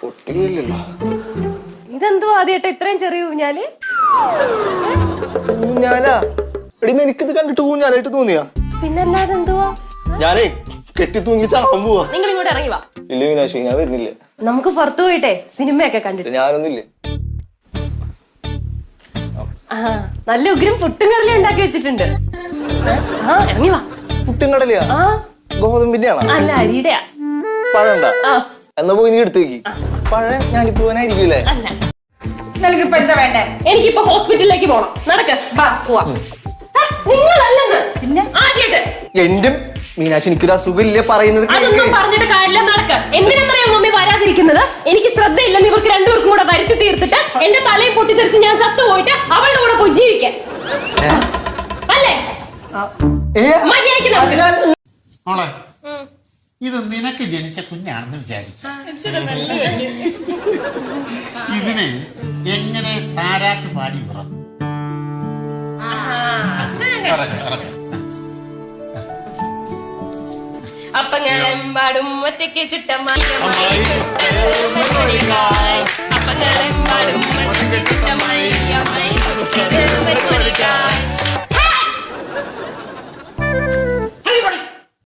പൊട്ടിയില്ലല്ലോ ഇതെന്തോ ആദ്യമായിട്ട് ഇത്രയും ചെറിയ ഊഞ്ഞാൽ? ഊഞ്ഞാലാ? എടി എനിക്കിത് കണ്ടിട്ട് ഊഞ്ഞാലായിട്ട് തോന്നിയാ. പിന്നല്ലാതെ എന്തുവാ? ഞാനേ കെട്ടി തൂങ്ങി ചാവാൻ പോവാ. നിങ്ങൾ ഇങ്ങോട്ട് ഇറങ്ങി വാ. ഇല്ല വിനാശി ഞാൻ വരുന്നില്ല. നമുക്ക് പുറത്തു പോയിട്ടെ സിനിമയൊക്കെ കണ്ടിട്ട്. ഞാനൊന്നില്ല ആ നല്ല ഉഗ്രം പുട്ടും കടല ഉണ്ടാക്കി വെച്ചിട്ടുണ്ട്. ആ ഇറങ്ങി വാ. പുട്ടും കടലയാ ആ. ഗോതമ്പിന്റെയാണോ? അല്ല അരിയുടെയാ. പഴണ്ട? ആ. എന്നാ പോയി നീ എടുത്തു വെക്കി പഴയ ഞാനിപ്പോ പോകാനായിരിക്കൂലേ അല്ല നിനക്കിപ്പോ എന്താ വേണ്ടേ? എനിക്കിപ്പോ ഹോസ്പിറ്റലിലേക്ക് പോണം. നടക്ക്. പോവാ. നിങ്ങളല്ലെന്ന്. പിന്നെ? ആദ്യമായിട്ട് എന്റെ മീനാക്ഷി എനിക്കൊരു അസുഖമില്ല പറയുന്നത് അതൊന്നും പറഞ്ഞിട്ട് കാര്യമില്ല നടക്ക്. എന്തിനാന്നറിയാം മമ്മി വരാതിരിക്കുന്നത്? എനിക്ക് ശ്രദ്ധയില്ലെന്ന് ഇവർക്ക് രണ്ടുപേർക്കും കൂടെ വരുത്തി തീർത്തിട്ട് എന്റെ തലയിൽ പൊട്ടിത്തെറിച്ച് ഞാൻ ചത്തുപോയിട്ട് അവളുടെ കൂടെ പോയി ജീവിക്കാൻ. അല്ലേ? ആ, ഏ, മര്യാദയ്ക്ക് നടക്ക്. ഇത് നിനക്ക് ജനിച്ച കുഞ്ഞാണെന്ന് വിചാരിക്കും ഇതിന് എങ്ങനെ താരാട്ട് പാടി ഉറങ്ങും അപ്പങ്ങളെമ്പാടും ഒറ്റയ്ക്ക് ചുട്ടമായി ഒറ്റയ്ക്ക് ചുട്ടമായി